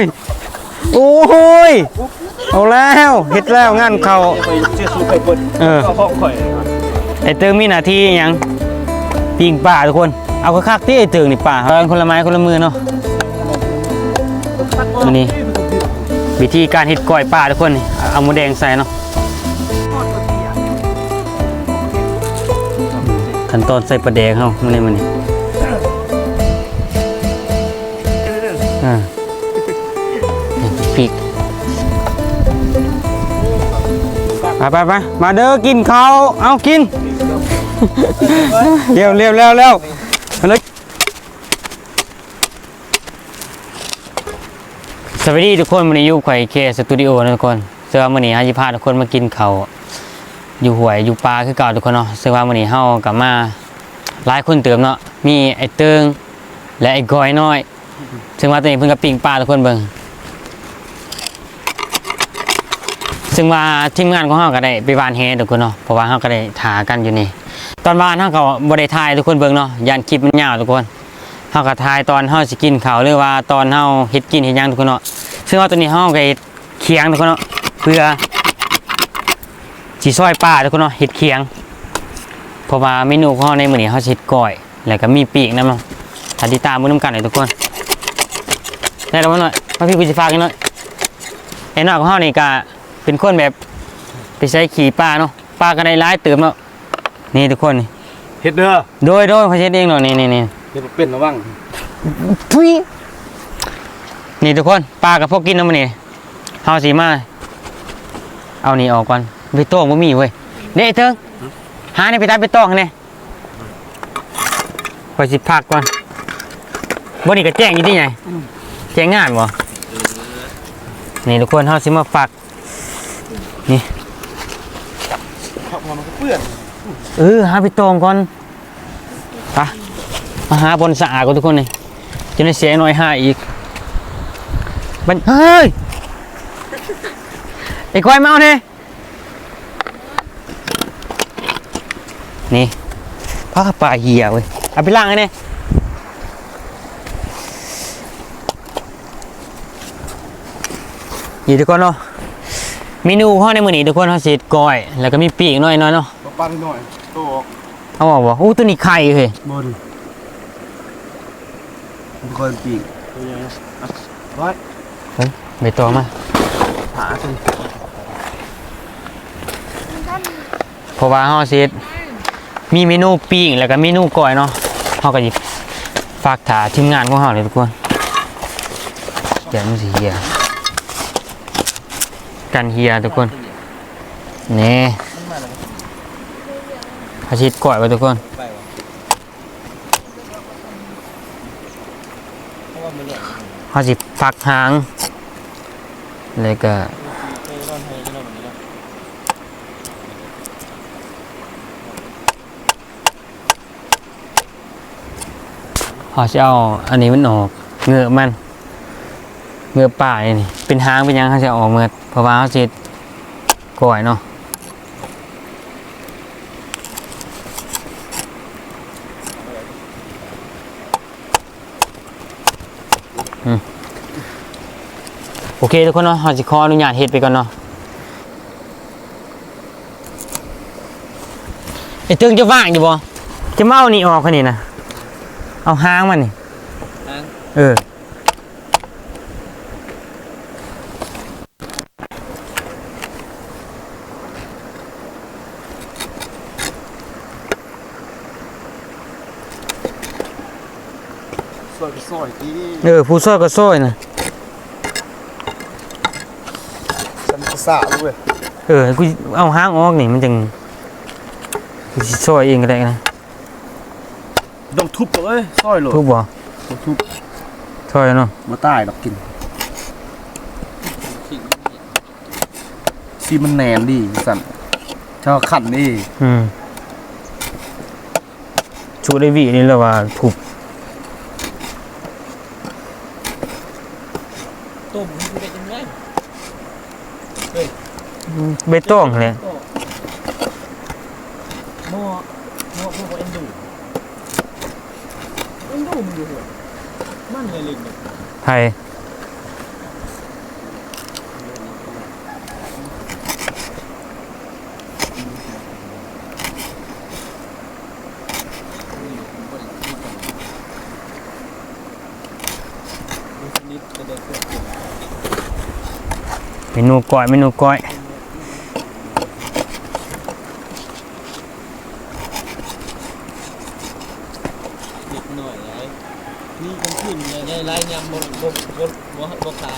ยโอ้ยเอาแล้วเฮ็ดแล้วงานเขาไปเชื่อสู้ไปเปิดเออเข้าห้องข่อยไอ้เติงมีหน้าที่หยังปิงป่าทุกคน เอาคักๆที่ไอ้เติงนี่ป่าเอากันคนละไม้คนละมือเนาะมื้อนี้วิธีการเฮ็ดก้อยป่าทุกคนนี่เอาหมูแดงใส่เนาะขั้นตอนใส่ปลาแดงเฮามื้อนี้มื้อนี้ พริกไปไปไปมาเด้อกินข้าวเอากิน เร็วเร็วเร็วเร็วสวัสดีทุกคนวันนี้อยู่ไข่เคสตูดิโอนะทุกคนเสื้อวันนี้ฮาจิพาทุกคนมากินเขาวอยู่หวยอยู่ปลาคือเก่าทุกคนเนาะเสื้อว่าวันนี้เฮากลับมาหลายคนเติมเนาะมีไอ้เติงและไอ้ก้อยน้อย ซึ่งว่าตัวเองเพิ่งกับปิงปลาทุกคนเบิ่ง ซึ่งว่าทีมงานของเฮาก็ได้ไปวานแฮทุกคนเนาะเพราะว่าเฮาก็ได้ถากันอยู่นี่ ตอนบ้านเฮาก็บ่ได้ถ่ายทุกคนเบิ่งเนาะยันคลิปมันยาวทุกคนเฮาก็ถ่ายตอนเฮาสิกินข้าวหรือว่าตอนเฮาเฮ็ดกินเฮ็ดหยังทุกคนเนาะซึ่งว่าตัวนี้เฮาก็เคียงทุกคนเนาะเพื่อสิซอยปลาทุกคนเนาะเฮ็ดเคียงเพราะว่าเมนูของเฮาในมื้อนี้เฮาสิเฮ็ดก้อยแล้วก็มีปีกนำเนาะถ้าติดตามมื้อนํกันเลยทุกคนได้แล้วบ่หน่อยมาพี่กูสิฝากอีกหน่อยไอ้น้อยของเฮานี่ก็ เป็นคนแบบไปใช้ขี่ปลาเนาะปลาก็ได้หลายเติมเนาะนี่ทุกคนนี่เฮ็ดเด้อโดยโดยเขาเช็ดเองหรอกนี่นี่นี่เฮ็ดบ่เป็นระวังทุยนี่ทุกคนปลากับพวกกินน้ำมันนี่เฮาสีมาเอานี่ออกก่อนไปโต้งบ่มีเว้ยเด้ไอ้เถิงหานี่ไปตัดไปโต้งให้นี่คอยสิพักก่อนบ่นี่ก็แจ้งอยู่ที่ไหนแจ้งงานบ่นี่ทุกคนเฮาสิมาฝาก เพราะมันก็เปื้อนเออหาไปโต้งก่อนไปมาหาบนสะอาดก่อนทุกคนนี่จะได้เสียหน่อยหาอีกมันเฮ้ยไอ้ควายเมาเนี่ยนี่พักป่าเหี่ยเว้ยเอาไปล้างไงเนี่ยนี่ทุกคนเนาะ เมนูข้อในมือนี้ทุกคนเขาเสร็จก้อย แล้วก็มีปีกหน่อยๆเนาะปปั้นหน่อยโตออกเขาบอกว่าอู้ตัวนี้ไข่เฮ้ยบนมันคอยปีกตัวใหญ่นะร้อยใบตองมาหาสิเพราะว่าเขาเสร็จมีเมนูปีกแล้วก็เมนูก้อยเนาะเขาก็หยิบฝากถาทีมงานของเขาเลยทุกคนเดี๋ยวมันสิเฮีย กันเฮียทุกคน นี่อาชิตก่อยไว้ทุกคนเพราะว่ามันเนี่ยเขาสิฟักหางแล้วก็ไปนอนให้กันอนแบบนี้แล้วเขาจะเอาอันนี้มันออก เงือกมัน เงือกป่านี่ เป็นหางเป็นยังเขาจะออกเมื่อ เพราะว่าเขาสิก่อยเนาะอืมโอเคทุกคนเนาะเราจะขออนุญาตเฮ็ดไปก่อนเนาะไอ้ตึงจะว่างอยู่บ่จะเมานี่ออกคันนี้นะเอาหางมันนี่หางเออ ซอยก็ซอยที่ เออผู้ช่วยก็ช่วยนะสันสะเลยเออกูเอาหางออกนี่มันจึงกูสิช่วยเองก็ได้นะต้องทุบเลยซอยโหลดทุบบ่ต้องทุบช่วยเนาะมาตายดอกกินซีมันแหนมดีสั่นชอบขันดีอืมชูได้วีนี่แล้วว่าทุบ ใบตองเลยหม้อหม้อพวกเอ็นดูเอ็นดูมันอยู่หัวมันเลยลิงไทยเมนูก้อยเมนูก้อย หน่อยไอ้นี่กันขึ้นเลยได้ไล่ยำบนบนบนบนบนขา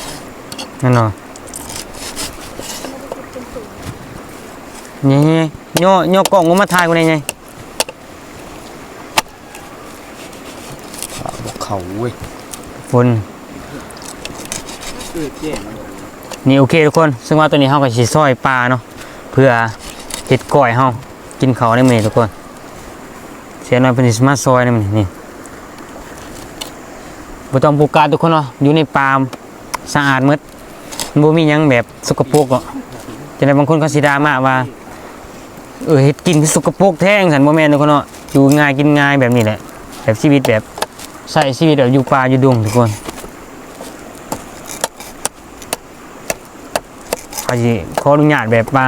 แน่นอนนี่โยโยกล่องกูมาถ่ายกูได้ไงบอกเขาเว้ยฝุ่นเออเจ๊งนี่โอเคทุกคน ซึ่งว่าตัวนี้เฮาก็สิซอยปลาเนาะเพื่อเฮ็ดก้อยเฮากินเขาวได้มื้อนี้ทุกคน เสียหน่อยเพิ่นสิมาซอยได้มื้อนี้นี่ บ่ต้องปลูกกาทุกคนเนาะอยู่ในป่าสะอาดมดมันบ่มีหยังแบบสกปรกหรอกจังได๋บางคนเขาสิด่ามาว่าเออเฮ็ดกินคือสกปรกแท้งซั่นบ่แม่นทุกคนเนาะอยู่ง่ายกินง่ายแบบนี้แหละ แบบชีวิตแบบใช้ชีวิตแบบอยู่ป่าอยู่ดงทุกคนเขาสิขออนุญาตแบบปลา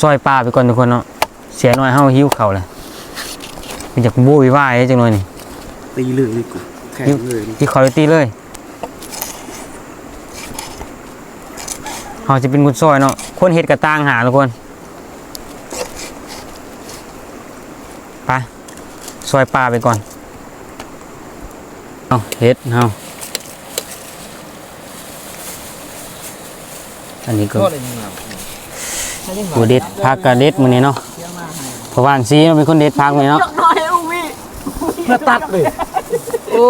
ซอยปลาไปก่อนทุกคนเนาะเสียหน่อยเฮาหิวเข่าเลยมันจากบูวิวายจังหน่อยนี่ตีเลยเลยกู แข่งเลยที่คอร์ตี้เลยเฮาจะเป็นคนซอยเนาะคนเฮ็ดกระต่างหาทุกคนไปซอยปลาไปก่อนเอาเฮ็ดเฮาอันนี้ก็ก็เลยยังไงกูเด็ดพักกับเด็ดมื้อนี้เนาะเพราะว่าอันซีมันเป็นคนเด็ดพักมื้อนี้เนาะเพื่อตัดเลย โอ้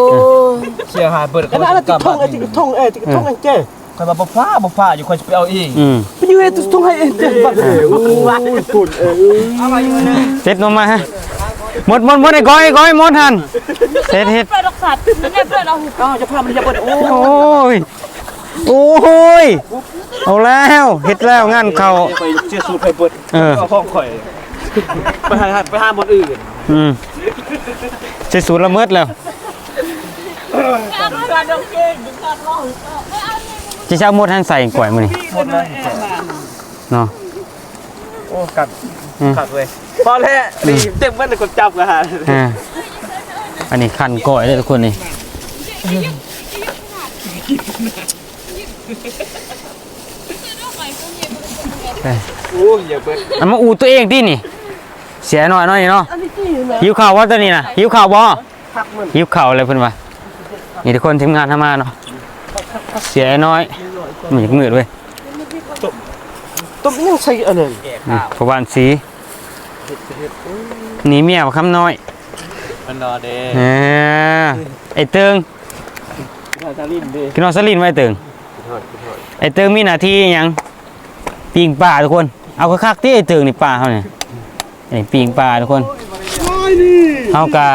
เสียหายเปิดไอ้นั่นติดทงไอ้ติดทงเอ้ติดทงไอ้เจ๊คอยมาบ่ฟ้าบ่ฟ้าอยู่คอยจะไปเอาเองอืมไปอยู่ไอ้ติดทงไอ้เจ๊บ้าเออโอ้ยฝุ่นเออเอาไปอยู่นะเด็ดลงมาฮะหมดหมดหมดไอ้ก้อยไอ้ก้อยหมดหันเฮ็ดเฮ็ดเพื่อนรักษาไม่ได้เพื่อนเอาหูอ้าวจะพามันจะเปิดโอ้โอ้ยโอ้ยเอาแล้วเฮ็ดแล้วงานเขาไปเชื่อสูตรไปเปิดเออห้องข่อยไปหาไปหาบนอื่นอืมใช้สูตรละเมิดแล้ว การดองเก่ารร้องจะเช้ามดหันใส่ก้อยมื้อนี้หมดเลยเนาะโอ้กัดอืมกัดเลยพอแล้วนี่เต็มบ้านเลยคนจับกันฮะอ่าอันนี้คันก้อยเลยทุกคนนี่โอ้ยเปิดอันมาอูตัวเองที่นี่ เสียหน่อยหน่อยเนาะหิวข่าวว่าตัวนี้นะหิวข่าวบ่พักมันหิวข่าวอะไรเพิ่นว่า นี่ทุกคนทีมงานทำมาเนาะเสียน้อยมันอยากมืดเว้ยต้มยังใส่อันนั้นนี่พระวานสีหนีเมียบ่คำน้อยมันรอเด้เออไอ้เติงถ้าจะลิ้นดิกินนอนสลินไว้ไอ้เติงไอ้เติงมีหน้าที่หยังปีงป่าทุกคน เอาคักๆที่ไอ้เติงนี่ป่าเฮานี่ไอ้ปีงป่าทุกคนเฮากะ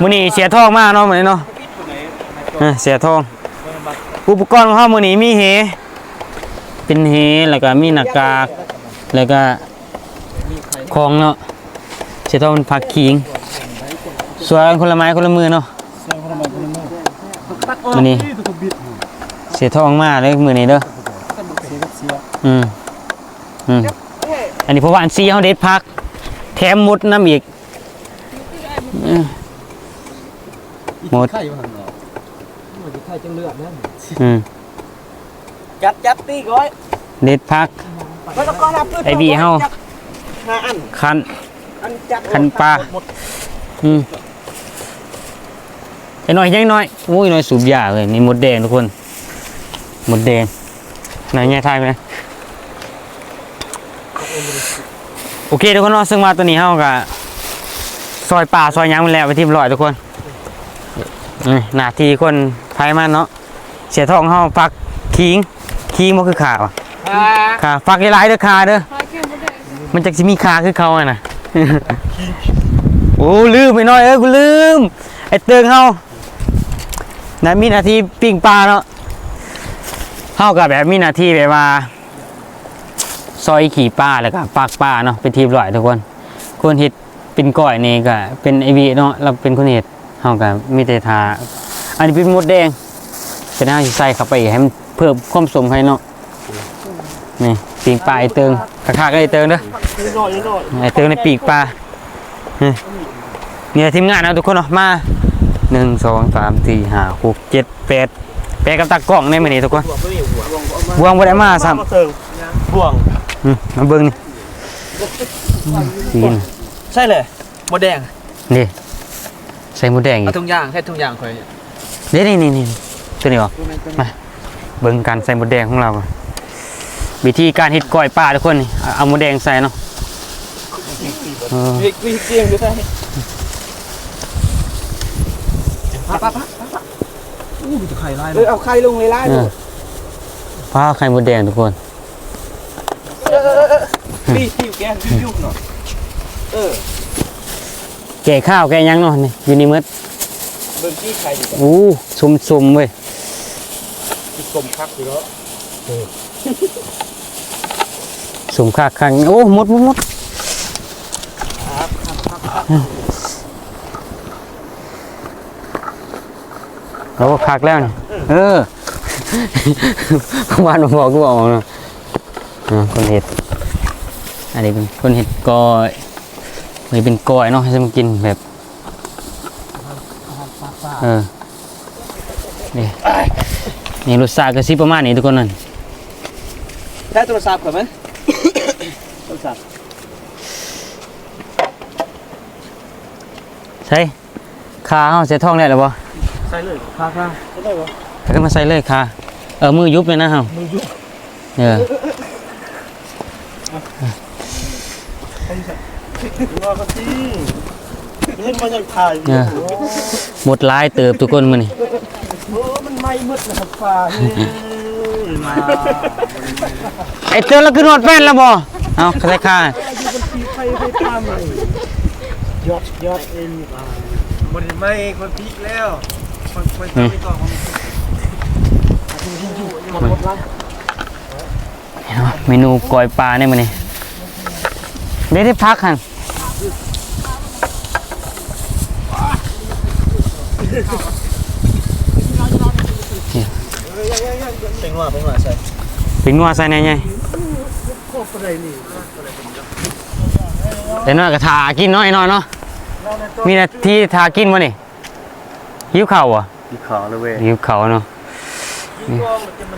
มื้อนี้เสียทองมาเนาะมื้อนี้เนาะเออเสียทอง อุปกรณ์ของเฮามื้อนี้มีเห เป็นเหแล้วก็มีหน้ากาก แล้วก็ของเนาะเสียทองเป็นผักขิงสวนคนละไม้คนละมือเนาะมื้อนี้เสียทองมาเลยมื้อนี้เด้ออืมอืมอันนี้เพราะว่าอันซีเฮาเด็ดพัก แถมหมดน้ำอีก หมด ไข่อยู่หั่นเหรอ ไข่จังเลือดนั่นอืมจัดจัดตีก้อยเด็ดพักไม่ต้องก้อนรับไอ้บีเฮาห้าอันคัน อันจัดคันปลาอืมไอ้น้อยยังน้อยอุ้ยน้อยสูบยาเลยนี่หมดแดงทุกคนหมดแดงไหนแง่ทายไหมโอเคทุกคนเนาะซึ่งมาตัวนี้เฮากับซอยป่าซอยหยังมันแล้วไปที่เรียบร้อยทุกคนนี่หน้าที่คน ไทยมันเนาะเสียทองเฮาฟักคิงคิงบ่คือขาว่ะขาฟักหลายๆเด้อขาเด้อมันจะสิมีขาคือเขาอะนะโอ้ลืมไปหน่อยเอ้ยกูลืมไอ้เติงเฮานะมีหน้าที่ปิ้งปลาเนาะเฮากับแบบมีหน้าที่แบบว่าซอยขี่ปลาแล้วก็ปากปลาเนาะเป็นทีมร่อยทุกคน คนเฮ็ดเป็นก้อยนี่ก็เป็นไอวีเนาะเราเป็นคนเฮ็ดเฮาก็มีแต่ทา อันนี้เป็นมดแดงเป็นเอาสิใส่เข้าไปอีกให้มันเพิ่มความสมให้เนาะนี่ปิ้งปลาไอ้เติงคักๆไอ้เติงเด้อหน่อยหน่อยไอ้เติมในปีกปลานี่เนี่ยทีมงานเอาทุกคนเนาะมาหนึ่งสองสามสี่ห้าหกเจ็ดแปดแปลกับตากล้องในมื้อนี้ทุกคนบวงก็มีหัวบวงบ่ได้มาซ้เติงบ่วงำอืมมาเบิ่งนี่อืมสีนใช่เลยหมดแดงนี่ใส่หมูแดงอีเอากทุกอย่างแค่ทุกอย่างคอย เดี๋ยวนี่นี่นี่ตัวนี้บ่มาเบิ่งการใส่หมูแดงของเราก่อนวิธีการเฮ็ดก้อยปลาทุกคนนี่เอาเอาหมูแดงใส่เนาะเออวิกวิกเจียงดูใช่ป้าป้าป้าอู้มีแต่ไข่ลายเลยเอาไข่ลงเลยลายเออผ้าไข่หมูแดงทุกคนพี่พี่แกงยุ่งหน่อยเออแก่ข้าวแก่หยังเนาะนี่อยู่นี่หมืดเบิ่งที่ไข่ดิอู้ซุ่มๆเว้ยกลมคักอยู่แล้วซุ่มคักคังโอ้หมดหมดหมดโอ้คักแล้วนี่เออวานบอกกูบอกเนาะอ่าคนเห็ดอันนี้เป็นคนเห็ดกอยมันเป็นกอยเนาะให้มันกินแบบ เออนี่นี่รสชาติก็สิประมาณนี้ทุกคนนั่นได้โทรศัพท์ก่อนไหมโทรศัพท์ใช่คาเฮาเสียท้องได้หรือบ่ใส่เลยค่าค่าได้ปะแล้วก็มาใส่เลยคาเออมือยุบเลยนะเฮามึงยุ่งเออว่าก็จริงเล่นมาจากถ่ายเออ หมดหลายเติบทุกคนมื้อนี้โอ้มันไหม้มืดนะครับฟ้าเฮ้ยมาไอ้เตือนแล้วขึ้นหอดแป้นแล้วบ่เอาใส่คาไฟไฟตามเลยยอดยอดเอ็นมันไหม้คนพีกแล้วคนคนที่ต่อของเมนูกอยปลาเนี่ยมื้อนี้ได้ได้พักหั่น เป็นว่าเป็นว่าใส่เป็นงัวใส่แหน่ใหญ่เดี๋ยวน้อยก็ทากินน้อยน้อยเนาะมีหนาที่ทากินบ่นี่หิวข้าวบ่ที่ขาเลยเว้ยหิวข้าเนาะนี่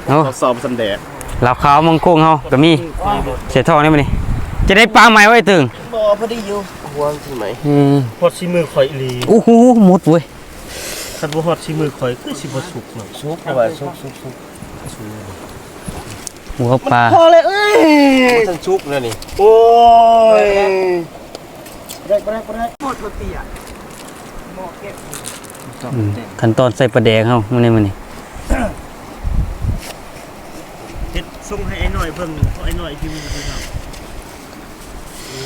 โอ้สอบสันแดดลาบขาวมังกุ้งเฮาก็มีเสียทองได้บ่นี่จะได้ปลาใหม่ไว้ตึงบ่พอดีอยู่ห่วงที่ไหนอืมฮอดชิมือข่อยลีโอ้โหหมดเว้ย คันบ่ฮอดชิมือข่อยคือสิบ่สุกเนาะซุกเอาไว้ซุกซุกซุกหัวปลาพอเลยเอ้ยทั้งซุกแล้วนี่โอ้ยแรกแรกแรกหมดเตี้ยหม้อเก็บอืมขั้นตอนใส่ปลาแดงเฮามื้อนี้มื้อนี้เฮ็ดส่งให้ไอ้หน่อยเบิ่งเพราะไอ้หน่อยที่มันจะทำโอ้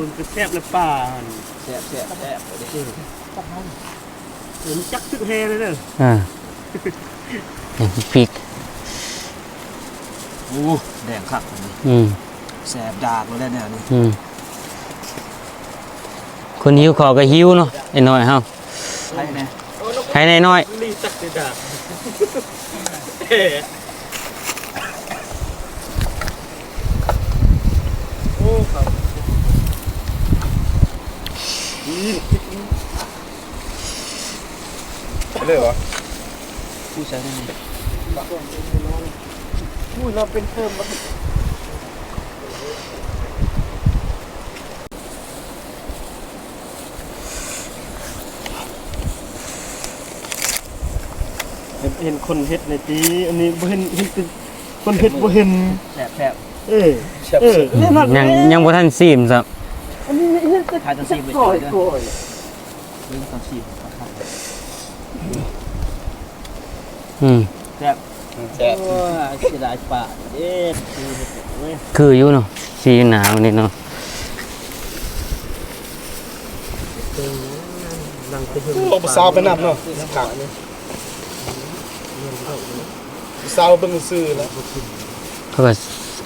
มันก็แซ่บเลยป่าหั่นแซ่บแซ่บแซ่บ เดี๋ยวเห็นจักทึกแฮเลยเด้ออ่านี่พริกโอ้แดงคักอืมแซ่บดากเลยเนี่ยนี่อืมคนหิวขอก็หิวเนาะไอ้น้อยเฮาใช่แน่ใครในน้อยลีตักเดดาโอ้ครับ เลยวะผู้ใช้ได้ไหมอุ้ยเราเป็นเพิ่มมาเห็นเห็นคนเฮ็ดในตีอันนี้บ่เห็นเห็นเป็นคนเฮ็ดบ่เห็นแซ่บแซ่บเออเออยังยังบ่ทันซีมซับทายตอนซีไปเจอเด้อเรื่องตอนซี อืมแซ่บแซ่บเสียดายป่าเอ๊ะคืออยู่เนาะสีหนาวนิดเนาะโอ้บ่สาวไปนับเนาะกะสาวเบิ่งซื่อแล้วเขาก็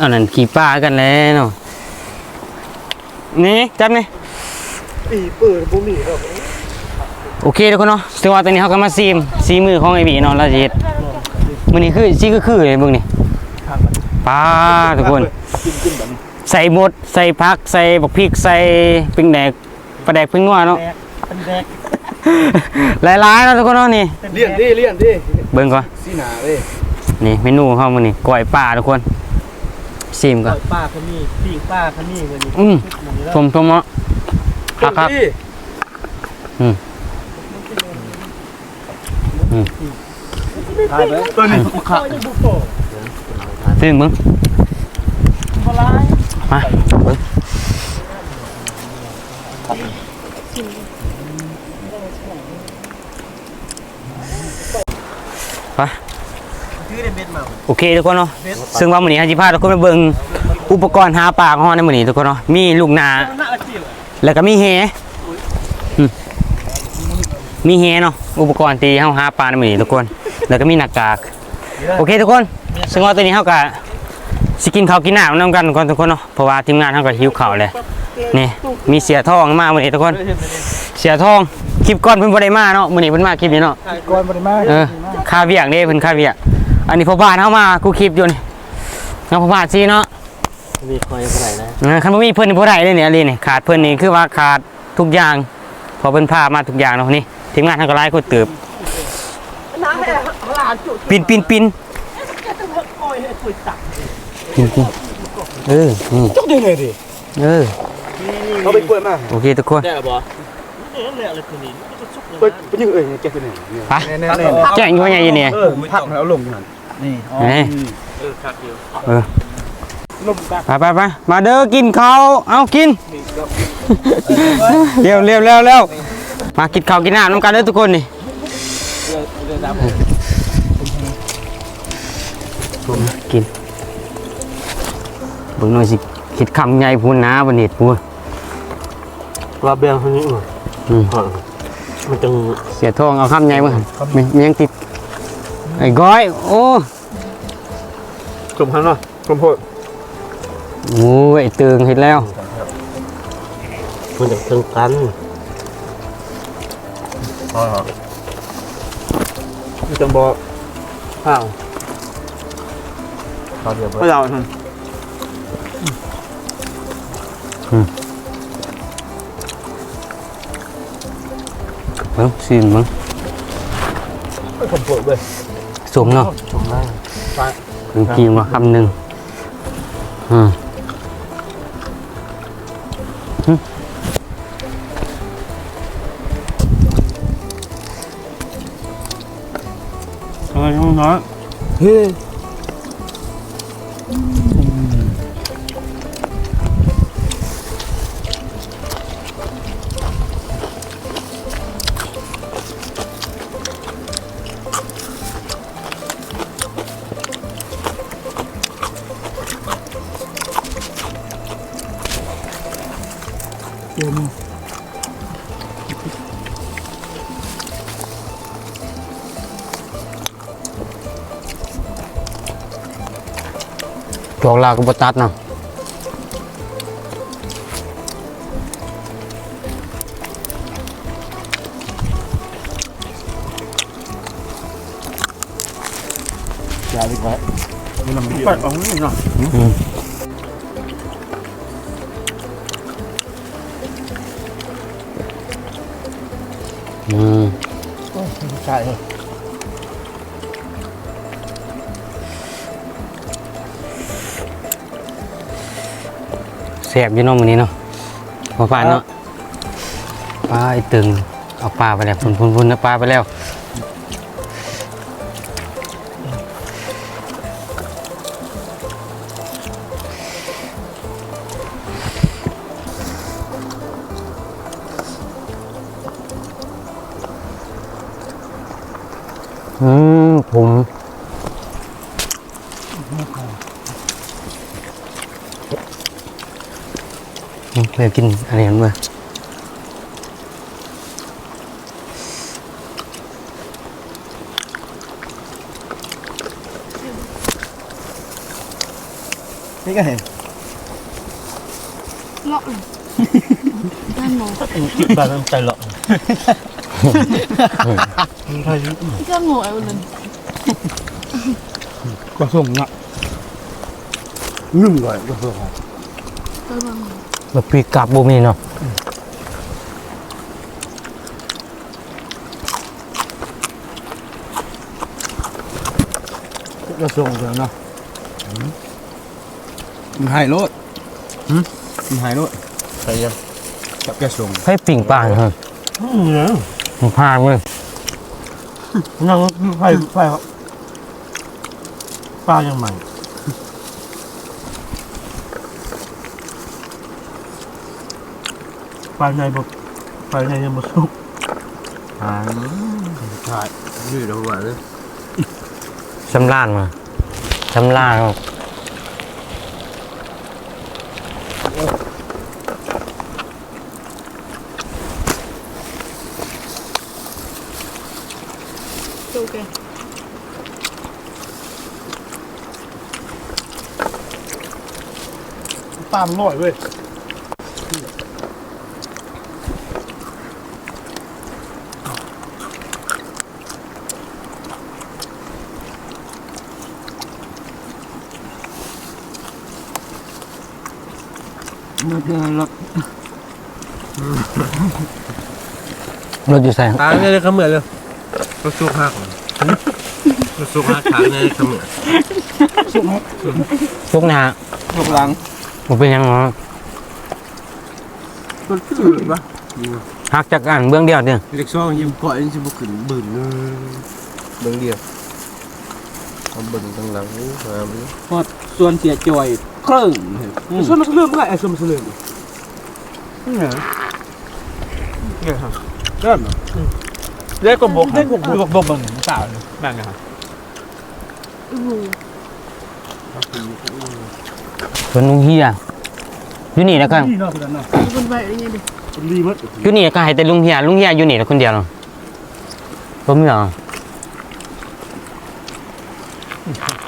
อันนั้นขี่ปลากันแล้วเนาะนี่จับนี่ปีเปิดบ่มีครับ โอเคทุกคนเนาะแต่ว่าตอนนี้เขาก็มาซีมซีมือของไอ้บีเนาะเราจะเฮ็ดมื้อนี้คือซีคือคือเลยเบิ่งนี่ปลาทุกคน ใส่หมดใส่ผักใส่บักพริกใส่ปิ้งแดกปลาแดกปิ้งนัวเนาะเป็นแดกหลายๆเนาะทุกคนเนาะนี่เลี่ยนดิเลี่ยนดิเบิ่งก่อนสีหนาเลยนี่เมนูของเขามื้อนี้ก้อยป่าทุกคนชิมก่อนป้าเขามีปิ้งป้าเขามีวันนี้อืมมันนี้แล้วชมชมเนาะครับครับ ตายไปตัวนี้ขาซึ่งมึงบลายมาเบิ่งไปชื่อเดนเบ็ดมาโอเคทุกคนเนาะซึ่งว่ามื้อนี้ฮาจิพาทุกคนไปเบิ่งอุปกรณ์หาปลาของเราในมื้อนี้ทุกคนเนาะมีลูกนาแล้วก็มีแฮ มีแฮเนาะอุปกรณ์ตีเฮาหาปลาในมื้อนี้ทุกคน แล้วก็มีหน้ากาก โอเคทุกคนซึ่งว่าตัวนี้เฮาก็สิกินข้าวกินน้ำนํกันก่อนทุกคนเนาะเพราะว่าทีมงานเฮาก็หิวข้าวเลยนี่มีเสียทองมามื้อนี้ทุกคน เสียทองคลิปก่อนเพิ่นบ่ได้มาเนาะมื้อนี้เพิ่นมาคลิปนี้เนาะก่อนบริมาเออค่าเวียกเด้เพิ่นค่าเวียกอันนี้พ่อบ้านเฮามากูคลิปอยู่นี่เนาะพ่อบ้านสิเนาะมีคอยเท่าไหร่นะเออคันบ่มีเพิ่นนี่บ่ได้เลยเนี่ยอันนี้นี่ขาดเพิ่นนี่คือว่าขาดทุกอย่างเพอเพิ่นพามาทุกอย่างเนาะนี่ ทีมงานทางก็หลายคนเติบน้ำไม่ได้หลานจุดปินปินปินจะต้องคอยให้คุยตักปินปินเออนี่จุกยังไงดิเออเขาไปกล้วยมาโอเคทุกคนได้หรอบ่เนี่ยเนี่ยอะไรคนนี้ก็ชุกไปไปยิงเอ้ยแกคือไหนไปแน่แน่แจ้งอยู่ว่าไงอยู่เนี่ยเออพักแล้วลงนั่นนี่เอ้ยเออคักอยู่เออลมตักไปไปไปมาเด้อกินข้าวเอากิน เร็วเร็วเร็วเร็ว มากินข้าวกินน้ำน้ำกันเด้อทุกคนนี่เรือเรือดำกินเบิ่งหน่อยสิคิดคำใหญ่พูนนะบันเน็ตพูนว่าเบลคนนี้อืมมันจังเสียทองเอาคำใหญ่มามีมียังติดไอ้ก้อย โอ้สมพันธ์เนาะสมโพธิโหไอ้ตึงเห็นแล้วมันจังตึงกัน มีจังบ่ข้าวข้าวเดียวข้าวยาวท่านเบิ่งซิมเบิ่งสมโพธิเลยสมเนาะสมล่างถึงกินมาคำหนึ่งอืม อะ ไรน้องน้อยเฮ้ยจอกลาก็บตัดเนาะยาวดีกว่ามันนำปัดออกนี่เนาะอื แสบอยู่เนาะมื้อนี้เนาะพอปลาเนาะปลาไอ้ตึงเอาปลาไปแล้วพุ่นพุ่นพุ่นเอาปลาไปแล้ว เคยกินอะไรนั้นมานี่ก็เห็นเงาะด้านหนูคิดบ้านใจหรอกก็หนูเอาเลยก็ส่งเนาะนึ่งเลยก็ส่งเออมา แบบปีกับบูมีเนาะก็ส่งเถอะเนาะมันหายโลดมันหายโลดใช่ยังกับแกส่งให้ปิ่งปลาเหรอเนี่ยมันพาดเลยนั่งไฟไฟปลายังใหม่ ลาในบกปลาในยังมาสุกหายใช่ยืดเอาไว้เลยชำล่านมาชำล่านโอเคปลามันน้อยเว้ยมันเดินรถ รถอยู่ใส่ทางนี้เลยขมือเลยรถสุกหักรถสุกหักทางนี้ขมือทุกนาสุกหลังมันเป็นยังไงรถชื่อปะหักจากอันเบื้องเดียวเนี่ยเล็กซ่องยิ้มก่อยนี่จะบุขึ้นบืนเลยเบิ่งเดียวเอาเบิ่งตั้งหลังนี่มามันพอส่วนเสียจอยครึ่งส่วนมันเริ่มเมื่อไหร่ไอ้ส่วนมันเริ่มนี่ไงเนี่ยครับ เริ่มเล็กกว่าบกเล็กกว่าบกบกบกสาวนั่นนะครับอู้หูส่วนลุงเฮียอยู่นี่แล้วกันนี่เนาะคนนั้นเนาะมันไปได้ไงดิเป็นรีมัดอยู่นี่แล้วก็ให้แต่ลุงเฮียลุงเฮียอยู่นี่แล้วคนเดียวเนาะผมเหรอ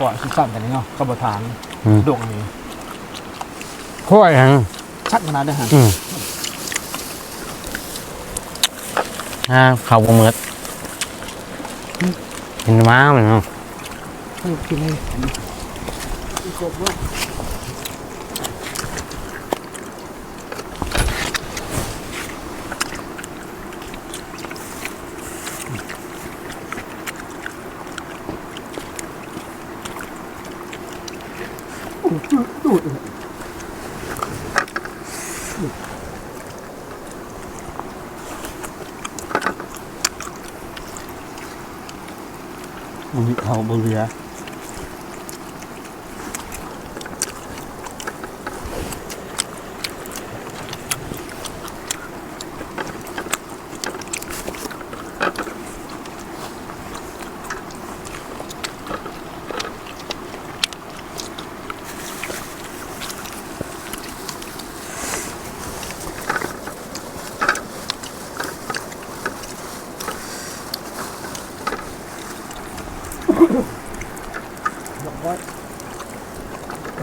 ก่อนสุดสั้นแต่นี้เนาะกระบทานอืมดงนี่โคตรยังชัดขนาดได้ฮะ อ่าเขาบ่เมือดเห็นม้ามันเนาะกินให้เอาบนเรือ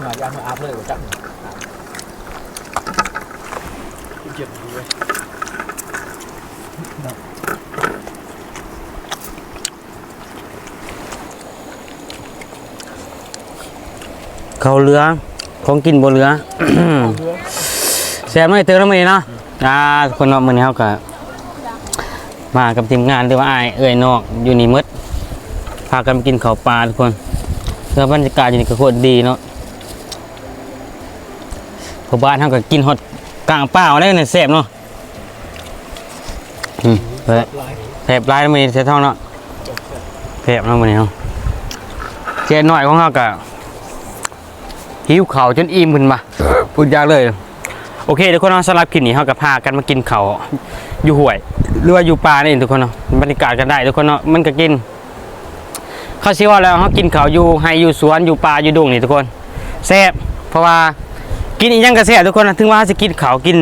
หายามาอาบเลยว่าจัง เจ็บอยู่เว้ย เขาเรือ ของกินบนเรือแซมไม่เตือนแล้วมั้ยเนาะอ่าคนนอกมือนี้เขาก็มากับทีมงานหรือว่าไอายเอ่ยนอกอยู่นี่มืดพากันไปกินข้าวปลาทุกคนเพื่อบรรยากาศอยู่นี่ก็โคตรดีเนาะพอบ้านเขาก็กินฮอดกลางป่าอะไรเนี่ยแซ่บเนาะอืมเฮ้ยแซ่บลายมือนี้เสียท่าเนาะแซ่บเนาะมือนี้เนาเจ๊น้อยของเขาก็ หิวเข่าวจนอิ่มขึ้นมาพูดยากเลย โอเคทุกคนเนาะสำหรับคลิปนี้เราก็พากันมากินเขาวอยู่ห้วย หรือว่าอยู่ป่านี่เองทุกคนเนาะบรรยากาศกันได้ ทุกคนเนาะมันก็กินเขาชื่อว่าแล้วเขากินเขาวอยู่ให้อยู่สวนอยู่ป่าอยู่ดงนี่ทุกคนแซ่บเพราะว่ากินอีกอยังก็แซ่บทุกคนนะถึงว่าจะกินเขาวกิน